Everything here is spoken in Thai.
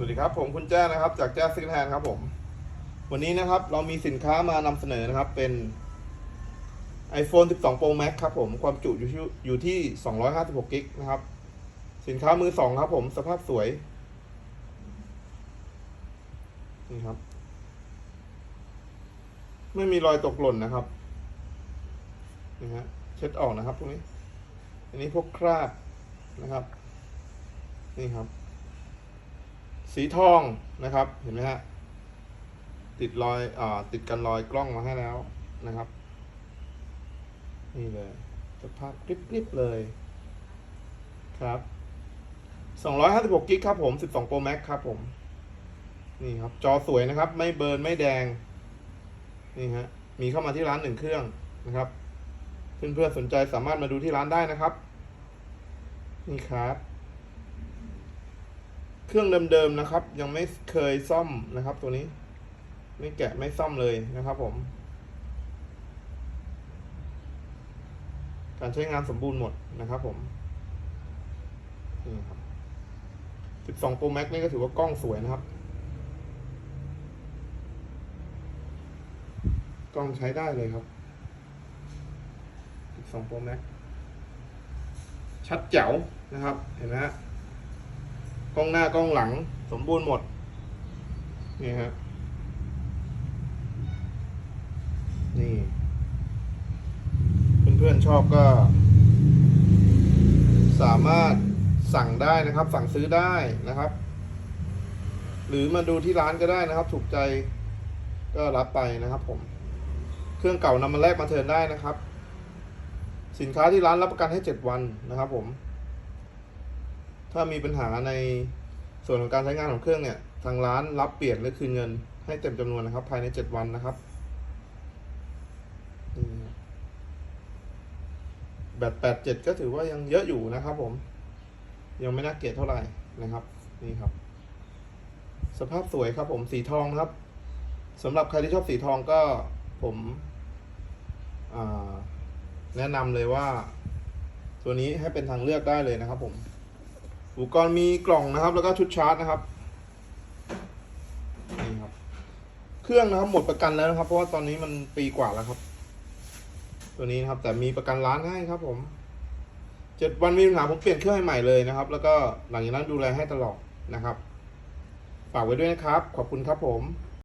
สวัสดีครับ ผมคุณแจ้นะครับ จากแจ้ซิกแฮนครับผม วันนี้นะครับเรามีสินค้ามานำเสนอนะครับ เป็น iPhone 12 Pro Max ครับผมความจุอยู่ที่อยู่ที่256กิกนะครับ สินค้ามือสองครับผมสภาพสวยนี่ครับ ไม่มีรอยตกหล่นนะครับนี่ฮะเช็ดออกนะครับพวกนี้ อันนี้พวกคราบนะครับ นี่ครับ สีทองนะครับ เห็นไหมฮะ ติดรอยอ่าติดกันรอยกล้องมาให้แล้วนะครับ นี่เลยสภาพกริบๆเลยครับ256กิกครับผม12 Pro Max ครับผม นี่ครับ จอสวยนะครับ ไม่เบิร์นไม่แดง นี่ฮะ มีเข้ามาที่ร้านหนึ่งเครื่องนะครับ เพื่อนๆสนใจสามารถมาดูที่ร้านได้นะครับ นี่ครับ เครื่องเดิมๆนะครับ ยังไม่เคยซ่อมนะครับ ตัวนี้ ไม่แกะไม่ซ่อมเลยนะครับ ผม การใช้งานสมบูรณ์หมดนะครับ ผมนี่ครับ12 Pro Max นี่ก็ถือว่ากล้องสวยนะครับ กล้องใช้ได้เลยครับ12 Pro Max ชัดแจ๋วนะครับ เห็นไหมฮะ กล้องหน้ากล้องหลังสมบูรณ์หมด นี่ฮะ นี่ เพื่อนๆชอบก็ สามารถสั่งได้นะครับ สั่งซื้อได้นะครับ หรือมาดูที่ร้านก็ได้นะครับ ถูกใจก็รับไปนะครับผม เครื่องเก่านำมาแลกมาเทิร์นได้นะครับ สินค้าที่ร้านรับประกันให้เจ็ดวันนะครับผม ถ้ามีปัญหาในส่วนของการใช้งานของเครื่องเนี่ยทางร้านรับเปลี่ยนหรือคืนเงิน ให้เต็มจำนวนนะครับ ภายในเจ็ดวันนะครับ แบตแปดเจ็ดก็ถือว่ายังเยอะอยู่นะครับผม ยังไม่น่าเกลียดเท่าไหร่นะครับ นี่ครับ สภาพสวยครับผมสีทองครับสำหรับใครที่ชอบสีทองก็ผมแนะนำเลยว่า ตัวนี้ให้เป็นทางเลือกได้เลยนะครับผม อุปกรณ์มีกล่องนะครับ แล้วก็ชุดชาร์จนะครับนี่ครับ เครื่องนะครับหมดประกันแล้วนะครับ เพราะว่าตอนนี้มันปีกว่าแล้วครับ ตัวนี้นะครับ แต่มีประกันร้านให้ครับ ผมเจ็ดวันมีปัญหาผมเปลี่ยนเครื่องให้ใหม่เลยนะครับ แล้วก็หลังจากนั้นดูแลให้ตลอดนะครับ ฝากไว้ด้วยนะครับ ขอบคุณครับผม